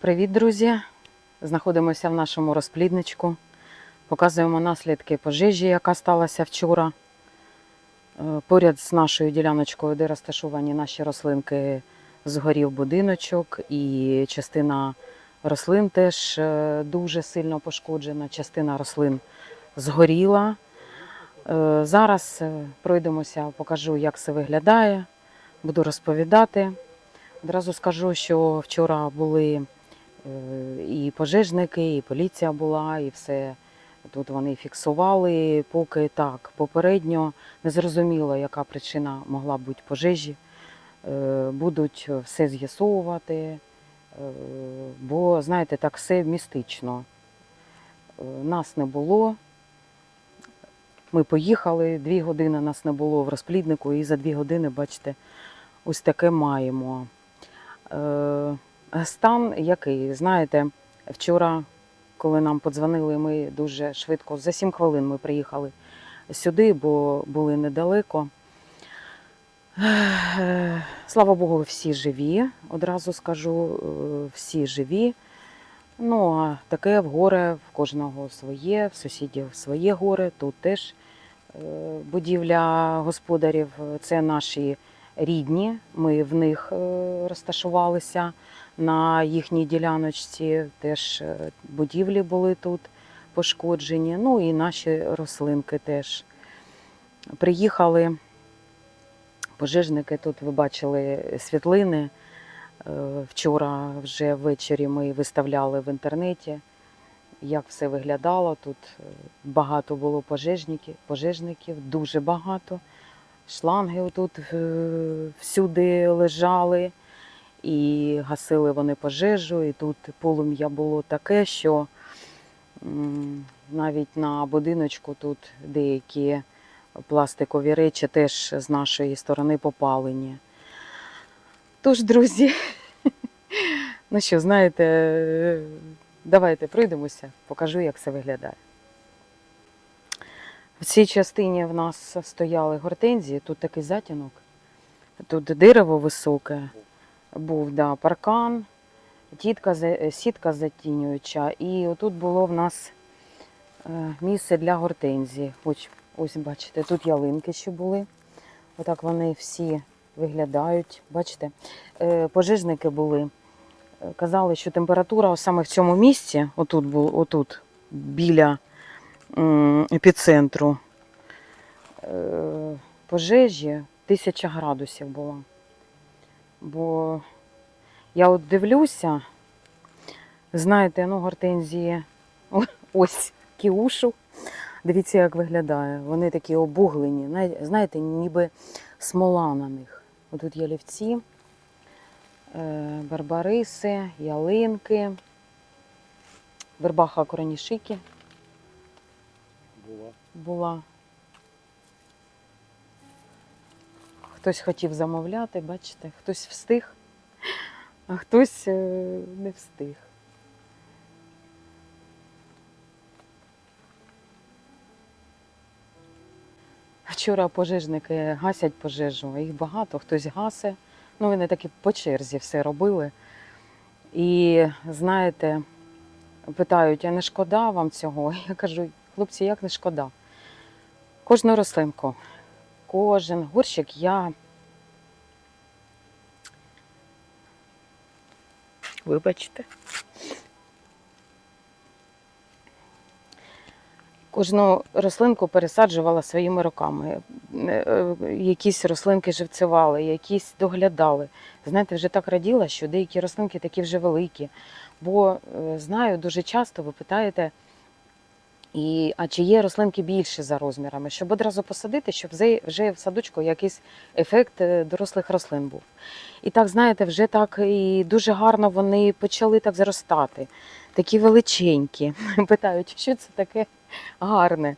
Привіт, друзі! Знаходимося в нашому розплідничку. Показуємо наслідки пожежі, яка сталася вчора. Е, Поряд з нашою діляночкою, де розташовані наші рослинки, згорів будиночок, і частина рослин теж е, дуже сильно пошкоджена. Частина рослин згоріла. Е, Зараз пройдемося, покажу, як це виглядає. Буду розповідати. Одразу скажу, що вчора були і пожежники, і поліція була, і все тут вони фіксували. Поки так, попередньо не зрозуміло, яка причина могла бути пожежі. Е, Будуть все з'ясовувати, е, бо, знаєте, так все містично. Е, Нас не було. Ми поїхали, дві години нас не було в розпліднику, і за дві години, бачите, ось таке маємо. Стан який? Знаєте, вчора, коли нам подзвонили, ми дуже швидко, за 7 хвилин ми приїхали сюди, бо були недалеко. Слава Богу, всі живі. Одразу скажу, е, всі живі. Ну, а таке в горе, в кожного своє, в сусідів своє горе. Тут теж е, будівля господарів це наші рідні. Ми в них е, розташувалися на їхній діляночці. Теж е, будівлі були тут пошкоджені. Ну і наші рослинки теж. Приїхали пожежники. Тут ви бачили світлини. Е, Вчора вже ввечері ми виставляли в інтернеті, як все виглядало. Тут е, багато було пожежників, пожежників дуже багато. Шланги отут е, всюди лежали, і гасили вони пожежу. І тут полум'я було таке, що навіть на будиночку тут деякі пластикові речі теж з нашої сторони попалені. Тож, друзі, ну що, знаєте, давайте пройдемося, покажу, як це виглядає. В цій частині в нас стояли гортензії, тут такий затінок, тут дерево високе, був да, паркан, тітка, сітка затінююча, і отут було в нас е, місце для гортензії. Ось, ось бачите, тут ялинки ще були. Отак вони всі виглядають. Бачите, Е, пожежники були. Е, Казали, що температура саме в цьому місці, отут, отут біля епіцентру е, пожежі, тисяча градусів була. Бо я от дивлюся, знаєте, ну, гортензії, ось кіушу. Дивіться, як виглядає. Вони такі обуглені, знаєте, ніби смола на них. Отут ялівці, е, барбариси, ялинки, вербаха коронішики Була. була. Хтось хотів замовляти, бачите, хтось встиг, а хтось е, не встиг. Вчора пожежники гасять пожежу, їх багато, хтось гасе. Ну, вони такі по черзі все робили. І знаєте, питають, а не шкода вам цього? Я кажу, хлопці, як не шкода? Кожну рослинку, кожен горщик я. Вибачте. Кожну рослинку пересаджувала своїми руками. Е, е, Якісь рослинки живцювали, якісь доглядали. Знаєте, вже так раділа, що деякі рослинки такі вже великі. Бо е, знаю, дуже часто ви питаєте, і, а чи є рослинки більше за розмірами, щоб одразу посадити, щоб вже- вже в садочку якийсь ефект е, дорослих рослин був. І так, знаєте, вже так і дуже гарно вони почали так зростати, такі величенькі. Питають, що це таке гарне.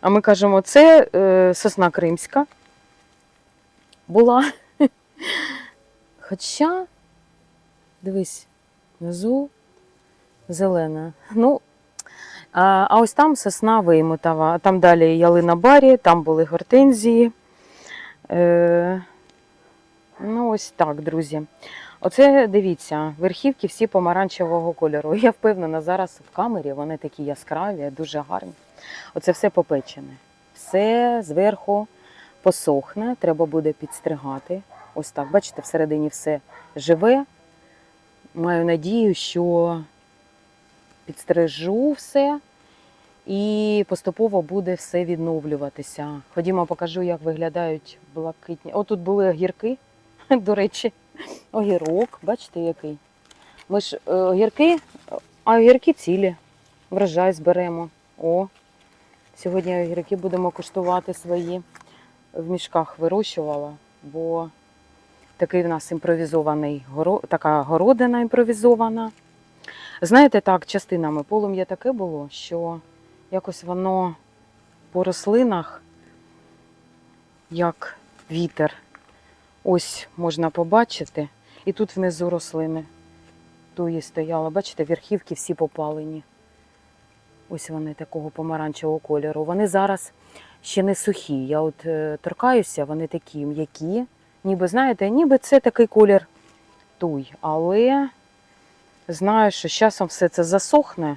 А ми кажемо, це е, сосна кримська була. Хоча, дивись, внизу зелена. Ну, а, ось там сосна виймотова, а там далі ялина барі, там були гортензії. Е, ну, ось так, друзі. Оце дивіться, верхівки всі помаранчевого кольору. Я впевнена, зараз в камері вони такі яскраві, дуже гарні. Оце все попечене. Все зверху посохне, треба буде підстригати. Ось так, бачите, всередині все живе. Маю надію, що підстрижу все і поступово буде все відновлюватися. Ходімо, покажу, як виглядають блакитні. О, тут були огірки, до речі, огірок, бачите, який. Ми ж е, огірки, а огірки цілі. Врожай зберемо. О, сьогодні огірки будемо куштувати свої. В мішках вирощувала, бо такий в нас імпровізований така городина імпровізована. Знаєте, так, частинами полум'я таке було, що якось воно по рослинах, як вітер. Ось можна побачити. І тут внизу рослини. Туї стояла, бачите, верхівки всі попалені. Ось вони такого помаранчевого кольору. Вони зараз ще не сухі. Я от е, торкаюся, вони такі м'які. Ніби, знаєте, ніби це такий колір туй. Але знаю, що з часом все це засохне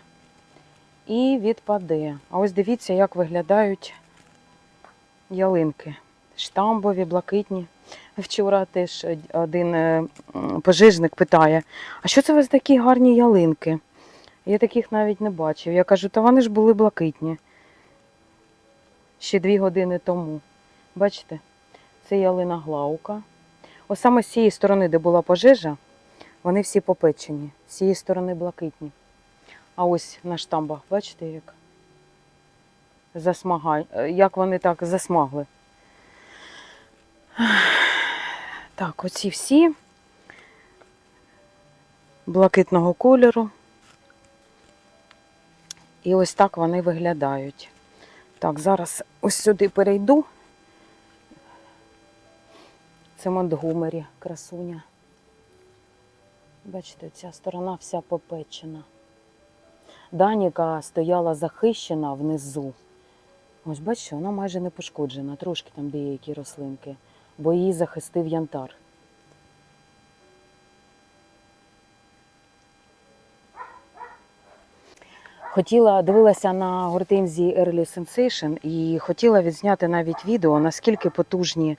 і відпаде. А ось дивіться, як виглядають ялинки. Штамбові, блакитні. Вчора теж один е, пожежник питає: а що це у вас такі гарні ялинки? Я таких навіть не бачив. Я кажу, та вони ж були блакитні. Ще дві години тому. Бачите, це ялина глаука. Ось саме з цієї сторони, де була пожежа, вони всі попечені. З цієї сторони блакитні. А ось на штамбах, бачите, як засмагай, е, як вони так засмагли. Так, оці всі блакитного кольору. І ось так вони виглядають. Так, зараз ось сюди перейду. Це Монтгомері, красуня. Бачите, ця сторона вся попечена. Даніка стояла захищена внизу. Ось бачите, вона майже не пошкоджена, трошки там деякі рослинки, бо її захистив янтар. Хотіла, дивилася на гортензії Early Sensation і хотіла відзняти навіть відео, наскільки потужні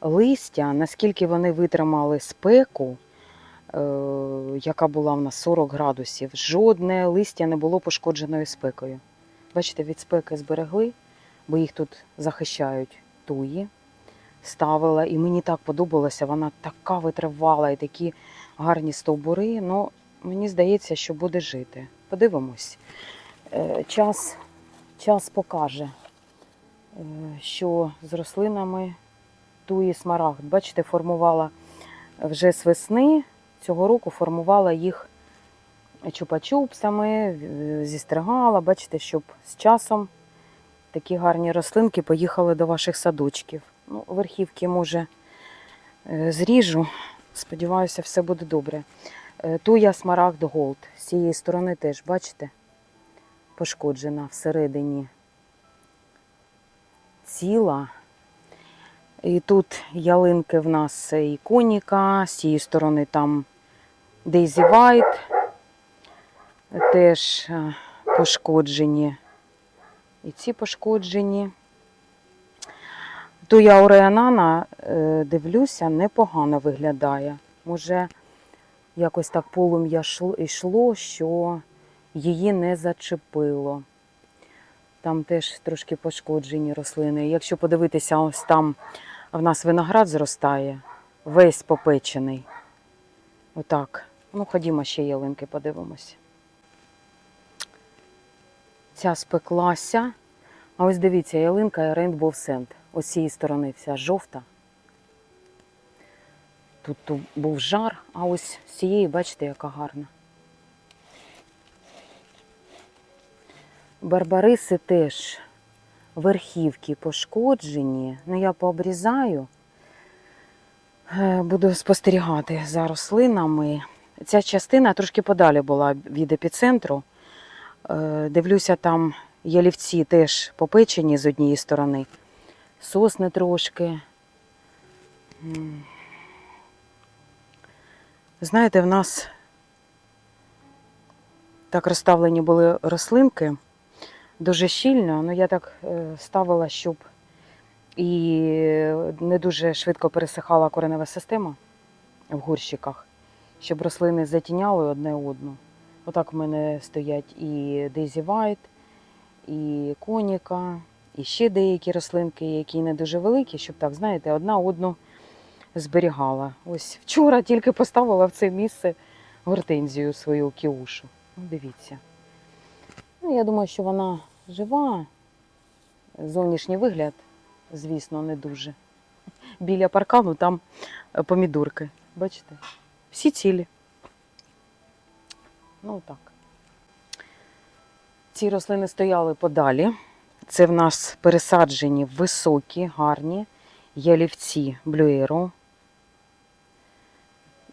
листя, наскільки вони витримали спеку, яка була в нас 40 градусів. Жодне листя не було пошкодженою спекою. Бачите, від спеки зберегли, бо їх тут захищають туї. Ставила, і мені так подобалося, вона така витривала і такі гарні стовбури. Ну, мені здається, що буде жити. Подивимось. Е, Час, час покаже, е, що з рослинами туї смарагд. Бачите, формувала вже з весни цього року формувала їх чупа-чупсами, зістригала. Бачите, щоб з часом такі гарні рослинки поїхали до ваших садочків. Ну, верхівки, може, е, зріжу. Сподіваюся, все буде добре. Е, Туя Смарагд Голд. З цієї сторони теж, бачите, пошкоджена всередині ціла. І тут ялинки в нас і коніка, з цієї сторони там Дейзі Вайт, теж е, пошкоджені. І ці пошкоджені. Туя Ореанана, е, дивлюся, непогано виглядає. Може, якось так полум'я йшло, що її не зачепило. Там теж трошки пошкоджені рослини. Якщо подивитися, ось там в нас виноград зростає, весь попечений. Отак. Ну, ходімо ще ялинки подивимось. Ця спеклася. А ось дивіться, ялинка Rainbow Sand. Ось з цієї сторони вся жовта. Тут, тут був жар, а ось з цієї, бачите, яка гарна. Барбариси теж верхівки пошкоджені. Ну, я пообрізаю. Е, Буду спостерігати за рослинами. Ця частина трошки подалі була від епіцентру. Е, Дивлюся, там ялівці теж попечені з однієї сторони. Сосни трошки. Знаєте, в нас так розставлені були рослинки дуже щільно. Ну, я так е, ставила, щоб і не дуже швидко пересихала коренева система в горщиках, щоб рослини затіняли одне одну. Отак в мене стоять і Daisy White, і коніка, і ще деякі рослинки, які не дуже великі, щоб так, знаєте, одна одну зберігала. Ось вчора тільки поставила в це місце гортензію свою кіушу. Ну, дивіться. Ну, я думаю, що вона жива. Зовнішній вигляд, звісно, не дуже. Біля паркану там е, помідорки. Бачите? Всі цілі. Ну так. Ці рослини стояли подалі. Це в нас пересаджені високі, гарні ялівці блюєру.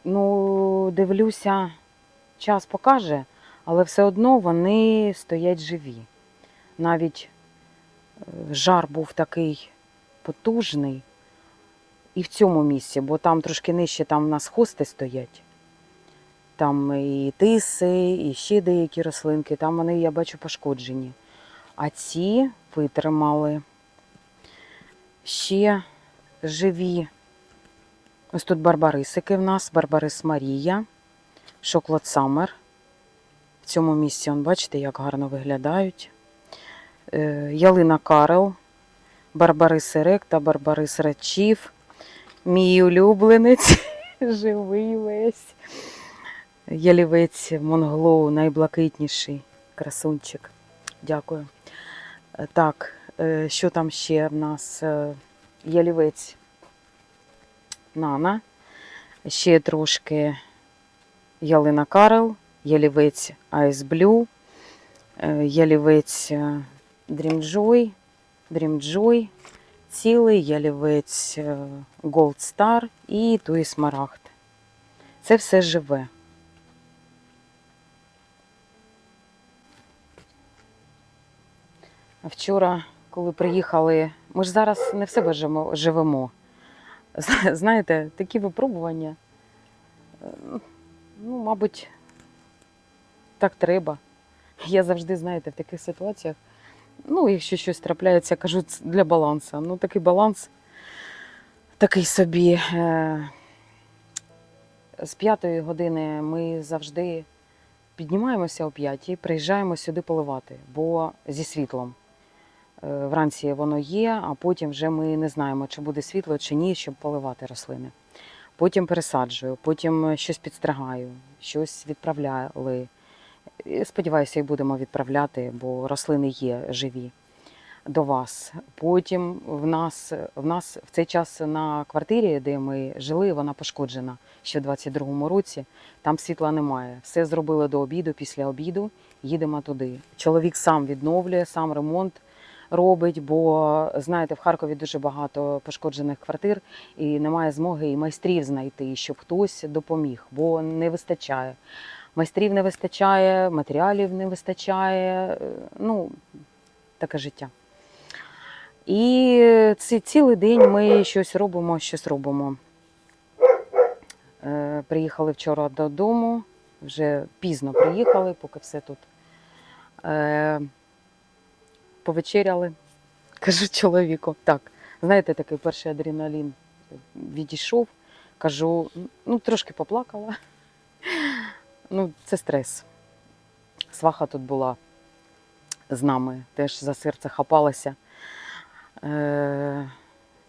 Ну, дивлюся, час покаже, але все одно вони стоять живі. Навіть е, жар був такий потужний і в цьому місці, бо там трошки нижче там в нас хости стоять. Там і тиси, і ще деякі рослинки, там вони, я бачу, пошкоджені. А ці витримали ще живі. Ось тут барбарисики в нас, барбарис Марія, Шоклад Саммер. В цьому місці, он, бачите, як гарно виглядають. Е, Ялина Карел, Барбарис Еректа, Барбарис Рачів, мій улюбленець, живий весь. Ялівець Монглоу, найблакитніший красунчик. Дякую. Е, Так, е, що там ще в нас? Ялівець Нана, ще трошки ялина Карел, ялівець Ice Blue, ялівець е, Dream Joy, Dream Joy, цілий ялівець Gold Star і Туї Смарагд. Це все живе. Вчора, коли приїхали, ми ж зараз не в себе живемо- живемо. Знаєте, такі випробування, е, ну, мабуть, так треба. Я завжди, знаєте, в таких ситуаціях, ну, якщо щось трапляється, кажу для балансу. Ну, такий баланс, такий собі. е, З п'ятої години ми завжди піднімаємося о п'ятій, приїжджаємо сюди поливати, бо зі світлом. Е, Вранці воно є, а потім вже ми не знаємо, чи буде світло, чи ні, щоб поливати рослини. Потім пересаджую, потім щось підстригаю, щось відправляли. Сподіваюся, і будемо відправляти, бо рослини є живі до вас. Потім в нас, в нас в цей час на квартирі, де ми жили, вона пошкоджена ще в 22-му році. Там світла немає. Все зробили до обіду, після обіду їдемо туди. Чоловік сам відновлює, сам ремонт робить, бо знаєте, в Харкові дуже багато пошкоджених квартир і немає змоги і майстрів знайти, щоб хтось допоміг, бо не вистачає. Майстрів не вистачає, матеріалів не вистачає. е, Ну, таке життя. І ці, цілий день ми щось робимо, щось робимо. Е, приїхали вчора додому, вже пізно приїхали, поки все тут. Е, повечеряли. Кажу чоловіку, так, знаєте, такий перший адреналін відійшов. Кажу, ну, трошки поплакала. Ну, це стрес. Сваха тут була з нами, теж за серце хапалася. Е,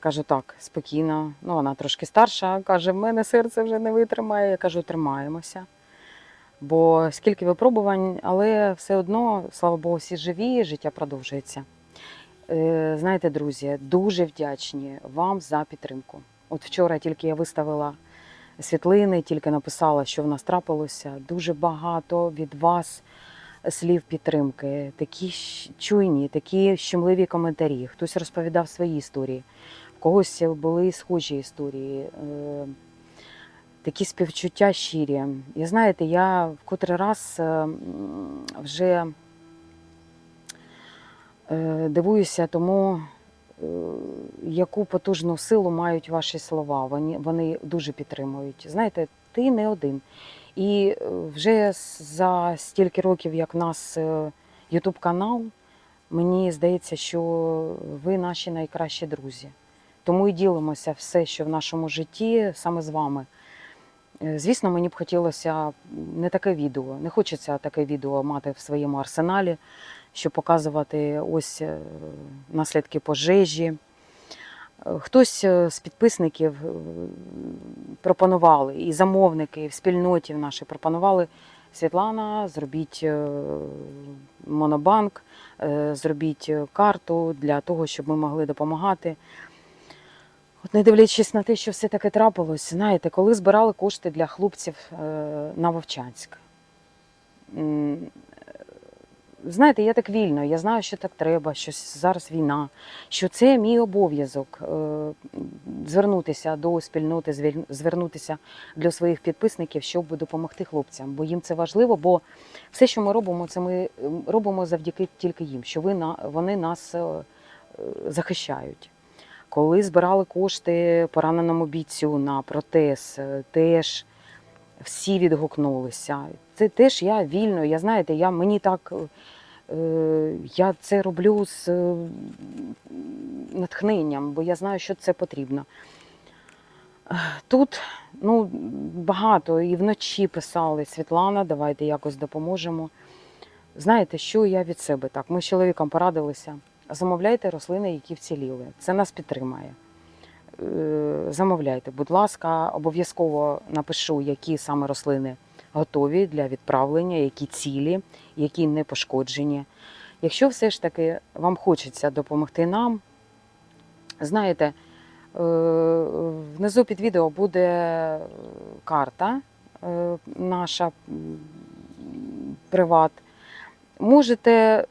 кажу, так, спокійно. Ну, вона трошки старша, каже, в мене серце вже не витримає. Я кажу, тримаємося. Бо скільки випробувань, але все одно, слава Богу, всі живі, життя продовжується. Е, Знаєте, друзі, дуже вдячні вам за підтримку. От вчора тільки я виставила світлини, тільки написала, що в нас трапилося. Дуже багато від вас слів підтримки, такі чуйні, такі щемливі коментарі. Хтось розповідав свої історії, в когось були схожі історії. Е, Такі співчуття щирі. І знаєте, я в котрий раз е, вже е, дивуюся тому, яку потужну силу мають ваші слова. Вони, вони дуже підтримують. Знаєте, допомогти не один. І е, вже за стільки років, як в нас Ютуб канал, мені здається, що ви наші найкращі друзі. Тому і ділимося все, що в нашому житті, саме з вами. Е, Звісно, мені б хотілося не таке відео. Не хочеться таке відео мати в своєму арсеналі, щоб показувати ось е, наслідки пожежі. Е, Хтось е, з підписників е, пропонували, і замовники, в спільноті в нашій пропонували Світлана, зробіть е, монобанк, е, зробіть е, карту для того, щоб ми могли допомагати. От не дивлячись на те, що все таке трапилось, знаєте, коли збирали кошти для хлопців е, на Вовчанськ. Знаєте, я так вільно, я знаю, що так треба, що зараз війна, що це мій обов'язок е, звернутися до спільноти, звернутися до своїх підписників, щоб допомогти хлопцям. Бо їм це важливо, бо все, що ми робимо, це ми робимо завдяки тільки їм, що ви на вони нас е, е, захищають. Коли збирали кошти пораненому бійцю на протез, теж всі відгукнулися. Це теж я вільно. Я знаєте, я мені так е, я це роблю з е, натхненням, бо я знаю, що це потрібно. Тут ну, багато і вночі писали Світлана, давайте якось допоможемо. Знаєте, що я від себе так? Ми з чоловіком порадилися. Замовляйте рослини, які вціліли. Це нас підтримає. Е, Замовляйте, будь ласка, обов'язково напишу, які саме рослини готові для відправлення, які цілі, які не пошкоджені. Якщо все ж таки вам хочеться допомогти нам, знаєте, е, внизу під відео буде карта е, наша приват. Можете,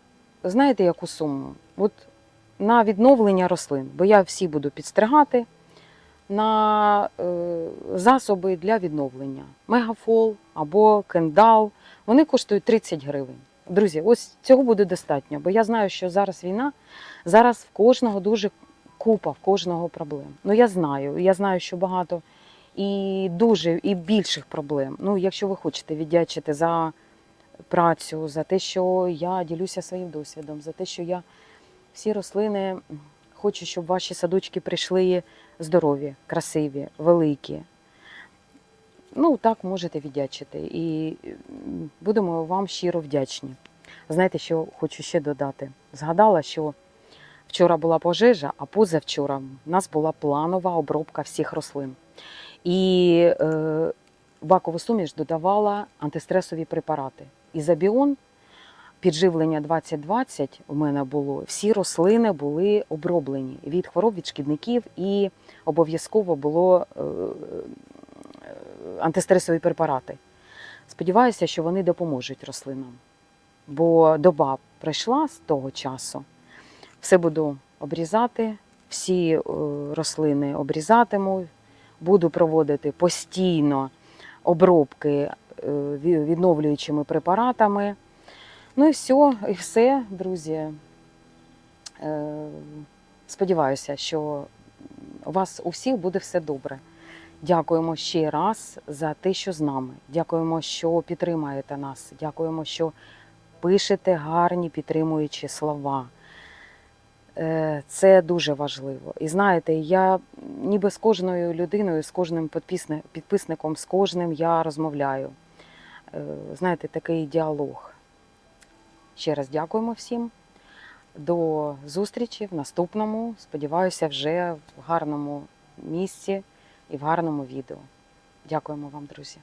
знаєте, яку суму? От на відновлення рослин, бо я всі буду підстригати на е, засоби для відновлення. Мегафол або кендал. Вони коштують 30 гривень. Друзі, ось цього буде достатньо, бо я знаю, що зараз війна, зараз в кожного дуже купа, в кожного проблем. Ну я знаю, я знаю, що багато і дуже і більших проблем. Ну, якщо ви хочете віддячити за працю, за те, що я ділюся своїм досвідом, за те, що я всі рослини хочу, щоб ваші садочки прийшли здорові, красиві, великі. Ну, так можете віддячити. І будемо вам щиро вдячні. Знаєте, що хочу ще додати? Згадала, що вчора була пожежа, а позавчора в нас була планова обробка всіх рослин. І е, бакову суміш додавала антистресові препарати. Ізобіон, підживлення 2020 у мене було. Всі рослини були оброблені від хвороб, від шкідників, і обов'язково було е, е, антистресові препарати. Сподіваюся, що вони допоможуть рослинам. Бо доба пройшла з того часу. Все буду обрізати, всі е, рослини обрізатиму, буду проводити постійно обробки відновлюючими препаратами. Ну і все, і все, друзі. Е, Сподіваюся, що у вас у всіх буде все добре. Дякуємо ще раз за те, що з нами. Дякуємо, що підтримаєте нас. Дякуємо, що пишете гарні підтримуючі слова. Е, Це дуже важливо. І знаєте, я ніби з кожною людиною, з кожним підписником, з кожним я розмовляю. Е, Знаєте, такий діалог. Ще раз дякуємо всім. До зустрічі в наступному. Сподіваюся, вже в гарному місці і в гарному відео. Дякуємо вам, друзі.